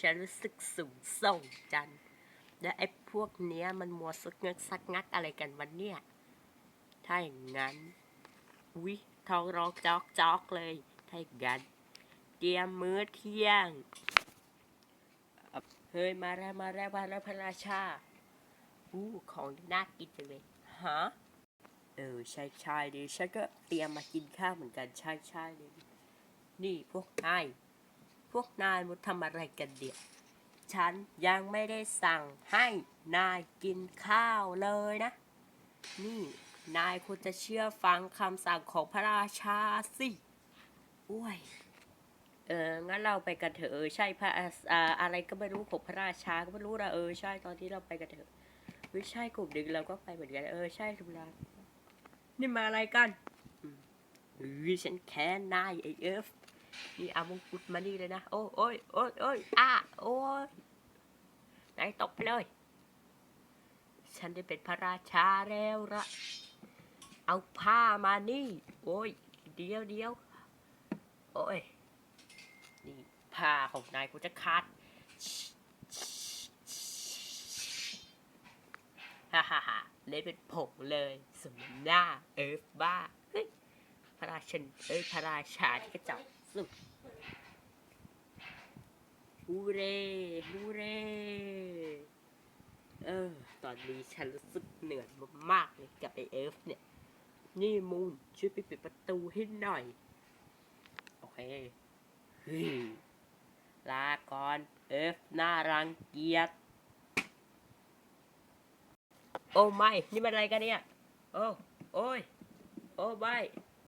ฉันรู้สึกสูงส่งจัน และไอ้พวกเนี้ยมันมัวสักงักสักงักอะไรกันวันเนี่ย ถ้าอย่างนั้นอุ๊ยท้องร้องจอกจอกเลย ถ้าอย่างนั้นเตรียมมื้อเที่ยง เฮ้ย มาแล้วมาแล้วมาแล้วพระราชาอู้ของน่ากินจังเลยฮะเออใช่ใช่ดิฉันก็เตรียมมากินข้าวเหมือนกันใช่ใช่เลยนี่พวกนาย พวกนายมันทำอะไรกันเดี๋ยวฉันยังไม่ได้สั่งให้นายกินข้าวเลยนะ นี่นายควรจะเชื่อฟังคำสั่งของพระราชาสิอ้วย เออ งั้นเราไปกันเถอะเออใช่พระอาอะไรก็ไม่รู้ของพระราชาก็ไม่รู้นะเออใช่ตอนที่เราไปกันเถอะไม่ใช่กลุ่มหนึ่งเราก็ไปเหมือนกันเออใช่ทุกเรานนี่มาอะไรกันอืมฉันแค้นนายไอเอฟ นี่เอามงกุฎมานี่เลยนะ โอ้โอ้ยโอ้ยโอ้ยอ้าโอ้ยนายตกไปเลย ฉันได้เป็นพระราชาแล้วละเอาผ้ามานี่ โอ้ย เดียวเดียวโอ้ย นี่ผ้าของนายกูจะขาดฮ่าฮ่าฮ่าเล่นเป็นผงเลย สมหน้าเอฟบ้า พระราชนเอ้ยพระราชาที่กระจอกสุดฮูเร่ฮูเร่เออ ตอนนี้ฉันรู้สึกเหนื่อยมากๆเลยกับไอเอฟเนี่ย นี่มูนช่วยไปปิดประตูให้หน่อย โอเคเฮ้ยลาก่อนเอฟน่ารังเกียจ โอ้ไม่ นี่มันอะไรกันเนี่ย โอ้ โอ้ย โอ้ไม่